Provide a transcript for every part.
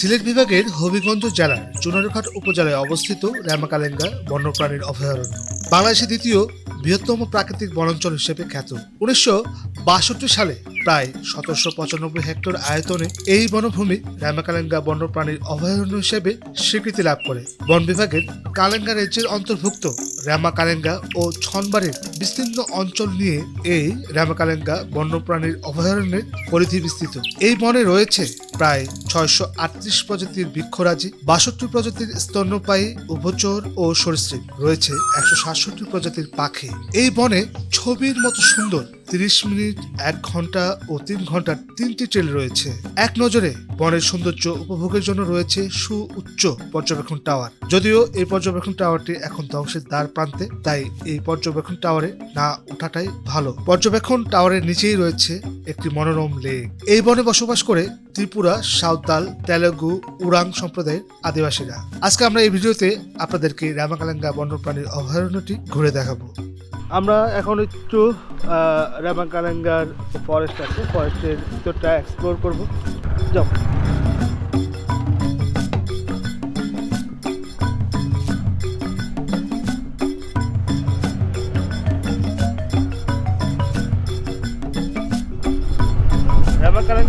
সিলেট বিভাগের হবিগঞ্জ জেলার চুনারঘাট উপজেলায় অবস্থিত র্যামাকালেঙ্গা বন্যপ্রাণীর অভয়ারণ্য। বাংলাদেশের দ্বিতীয় বৃহত্তম প্রাকৃতিক বনাঞ্চল হিসেবে খ্যাত। উনিশশো বাষট্টি সালে প্রায় সতেরোশো পঁচানব্বই হেক্টর আয়তনে এই বনভূমি র্যামাকালেঙ্গা বন্যপ্রাণীর অভয়ারণ্য হিসেবে স্বীকৃতি লাভ করে। বন বিভাগের কালেঙ্গা রাজ্যের অন্তর্ভুক্ত র্যামাকালেঙ্গা ও ছনবাড়ির বিস্তীর্ণ অঞ্চল নিয়ে এই র্যামাকালেঙ্গা বন্যপ্রাণীর অভয়ারণ্যের পরিধি বিস্তৃত। এই বনে রয়েছে প্রায় ছয়শো আটত্রিশ প্রজাতির বৃক্ষরাজি, বাষট্টি প্রজাতির স্তন্যপায়ী উভচর ও সরীসৃপ, রয়েছে একশো সাতষট্টি প্রজাতির পাখি। এই বনে ছবির মতো সুন্দর তিরিশ মিনিট, এক ঘণ্টা ও তিন ঘণ্টার তিনটি ট্রেল রয়েছে। এক নজরে বনের সৌন্দর্য উপভোগের জন্য রয়েছে সুউচ্চ পর্যবেক্ষণ টাওয়ার। যদিও এই পর্যবেক্ষণ টাওয়ারটি এখন ধ্বংসের দ্বার প্রান্তে, তাই এই পর্যবেক্ষণ টাওয়ারে না ওঠাটাই ভালো। পর্যবেক্ষণ টাওয়ারের নিচেই রয়েছে একটি মনোরম লেক। এই বনে বসবাস করে ত্রিপুরা, সাঁওতাল, তেলেগু উড়াং সম্প্রদায়ের আদিবাসীরা। আজকে আমরা এই ভিডিওতে আপনাদেরকে রামাকালাঙ্গা বন্যপ্রাণীর অভয়ারণ্যটি ঘুরে দেখাবো। আমরা এখন একটু রামাকালাঙ্গার ফরেস্ট আছে। ফরেস্টের ভিতরটা এক্সপ্লোর করব। যাও।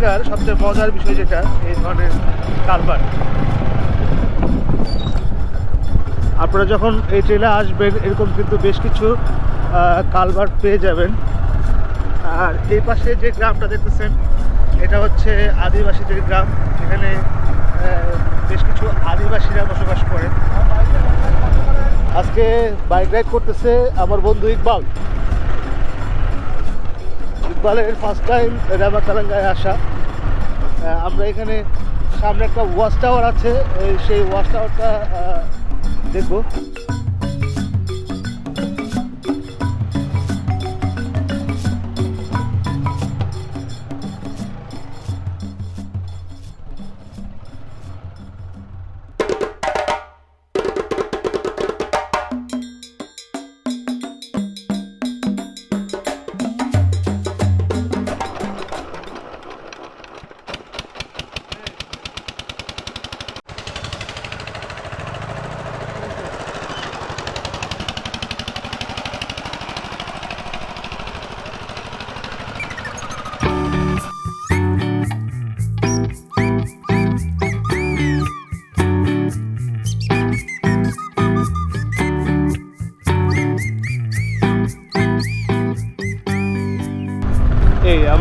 রামাকালাঙ্গার সবচেয়ে মজার বিষয় যেটা, এই ধরনের কারবার। আপনারা যখন এই ট্রেনে আসবেন, এরকম কিন্তু বেশ কিছু কালভার পেয়ে যাবেন। আর এই পাশে যে গ্রামটা দেখতেছেন, এটা হচ্ছে আদিবাসীদের গ্রাম, এখানে বেশ কিছু আদিবাসীরা বসবাস করে। আজকে বাইক রাইড করতেছে আমার বন্ধু ইকবাল। ইকবালের ফার্স্ট টাইম রামা কালাঙ্গায় আসা। আমরা এখানে সামনে একটা ওয়াচ টাওয়ার আছে সেই ওয়াচ টাওয়ারটা দেখব।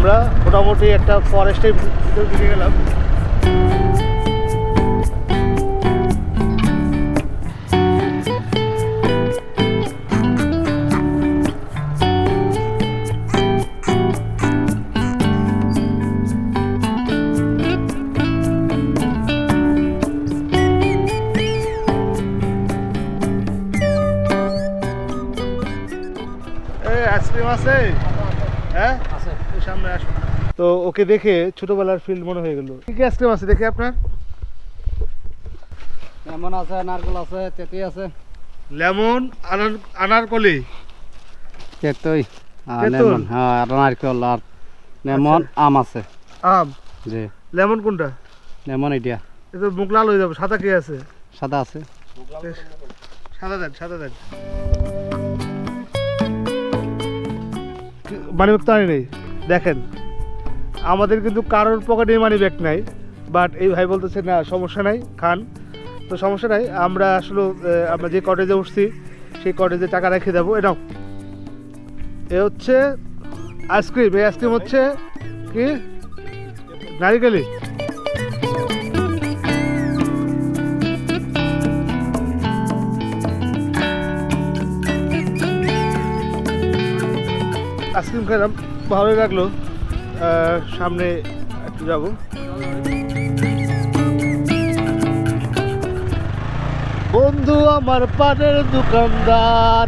আমরা মোটামুটি একটা ফরেস্টের ভিতর ঢুকে গেলাম। আইসক্রিম আছে? হ্যাঁ? সামনে আসুন। তো ওকে দেখে ছোটবেলার ফিল্ড মনে হয়ে গেল। কি কি আইসক্রিম আছে দেখে আপনার? লেমন আছে নারকেল আছে তেঁতুই আছে। লেমন আনার আনারকলি। তেঁতুই? লেমন হ্যাঁ আর নারকেল আর লেমন আম আছে। আম? জি। লেমন কোনটা? লেমন এটা এ তো মুখ লাল হয়ে যাবে সাদা কি আছে? সাদা আছে। সাদা দেন সাদা দেন। মানি নেই। দেখেন, আমাদের কিন্তু কারোর পকেটে মানি ব্যাগ নাই বাট এই ভাই বলতেছে, না, সমস্যা নাই, খান। তো সমস্যা নাই, আমরা আসলে আমরা যে কটেজে উঠছি, সেই কটেজে টাকা রেখে দেবো। এটাও এ হচ্ছে আইসক্রিম এই আইসক্রিম হচ্ছে কি? নারিকেলি। আইসক্রিম খেলাম। ভালোই লাগল সামনে একটু যাব। বন্ধু, আমার পানের দোকানদার।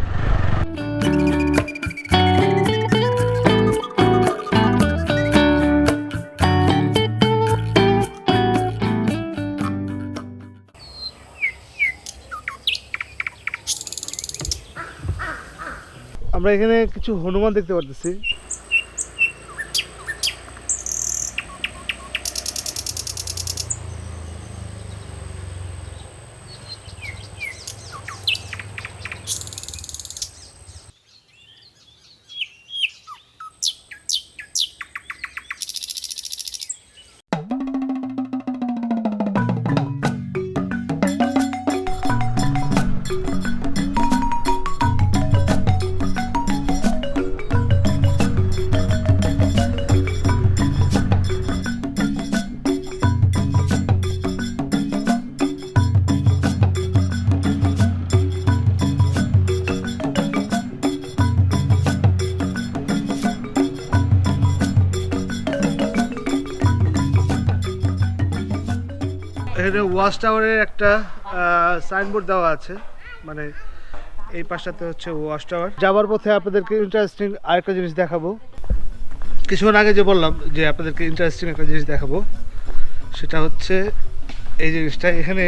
আমরা এখানে কিছু হনুমান দেখতে পারতেছি। এখানে ওয়াচ টাওয়ারের একটা সাইনবোর্ড দেওয়া আছে। মানে এই পাশটাতে হচ্ছে ওয়াচ টাওয়ার। যাওয়ার পথে আপনাদেরকে ইন্টারেস্টিং আরেকটা জিনিস দেখাবো। কিছুক্ষণ আগে যে বললাম যে আপনাদেরকে ইন্টারেস্টিং একটা জিনিস দেখাবো সেটা হচ্ছে এই জিনিসটা। এখানে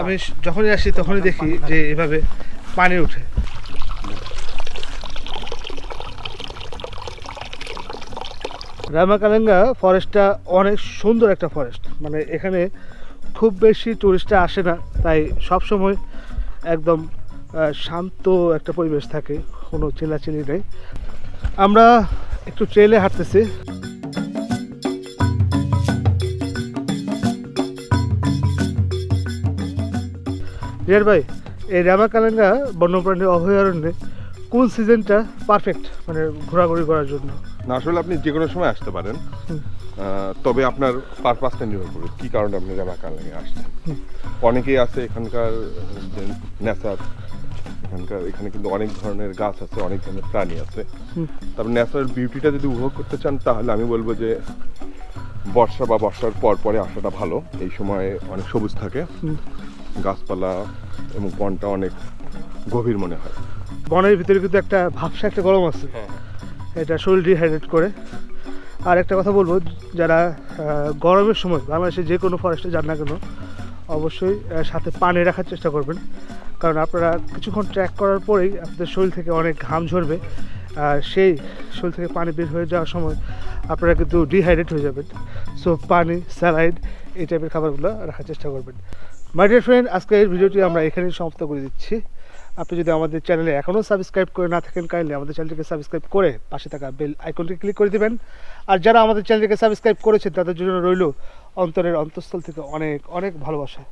আমি যখনই আসি তখনই দেখি যে এভাবে পানি ওঠে রামাকালেঙ্গা ফরেস্টটা অনেক সুন্দর একটা ফরেস্ট মানে এখানে খুব বেশি টুরিস্টরা আসে না, তাই সব সময় একদম শান্ত একটা পরিবেশ থাকে, কোনো চিল্লাচিল্লি নেই। আমরা একটু ট্রেলে হাঁটতেছি। রিয়ার ভাই, এই রামাকালেঙ্গা বন্যপ্রাণী অভয়ারণ্যে কোন সিজনটা পারফেক্ট মানে ঘোরাঘুরি করার জন্য? না আসলে আপনি যে কোনো সময় আসতে পারেন। তবে আপনার পারপাসটা নির্ভর করবে কী কারণে আপনি রামাকাল লাগে আসছেন। অনেকেই আছে এখানকার নেচার এখানকার এখানে কিন্তু অনেক ধরনের গাছ আছে অনেক ধরনের প্রাণী আছে। তারপর ন্যাচারাল বিউটিটা যদি উপভোগ করতে চান তাহলে আমি বলব যে বর্ষা বা বর্ষার পর পরে আসাটা ভালো। এই সময় অনেক সবুজ থাকে। গাছপালা এবং বনটা অনেক গভীর মনে হয়। বনের ভিতরে কিন্তু একটা ভাবসা একটা গরম আছে। এটা শরীর ডিহাইড্রেট করে। আর একটা কথা বলব, যারা গরমের সময় বাংলাদেশে যে কোনো ফরেস্টে যান না কেন, অবশ্যই সাথে পানি রাখার চেষ্টা করবেন। কারণ আপনারা কিছুক্ষণ ট্র্যাক করার পরেই আপনাদের শরীর থেকে অনেক ঘাম ঝরবে। আর সেই শরীর থেকে পানি বের হয়ে যাওয়ার সময় আপনারা কিন্তু ডিহাইড্রেট হয়ে যাবেন। সো পানি স্যালাইড এই টাইপের খাবারগুলো রাখার চেষ্টা করবেন। মাই ডিয়ার ফ্রেন্ড আজকে এই ভিডিওটি আমরা এখানেই সমাপ্ত করে দিচ্ছি। আপনি যদি আমাদের চ্যানেলে এখনও সাবস্ক্রাইব করে না থাকেন, কাইন্ডলি আমাদের চ্যানেলটিকে সাবস্ক্রাইব করে পাশে থাকা বেল আইকনটি ক্লিক করে দেবেন। আর যারা আমাদের চ্যানেলটিকে সাবস্ক্রাইব করেছেন, তাদের জন্য রইল অন্তরের অন্তঃস্থল থেকে অনেক অনেক ভালোবাসা।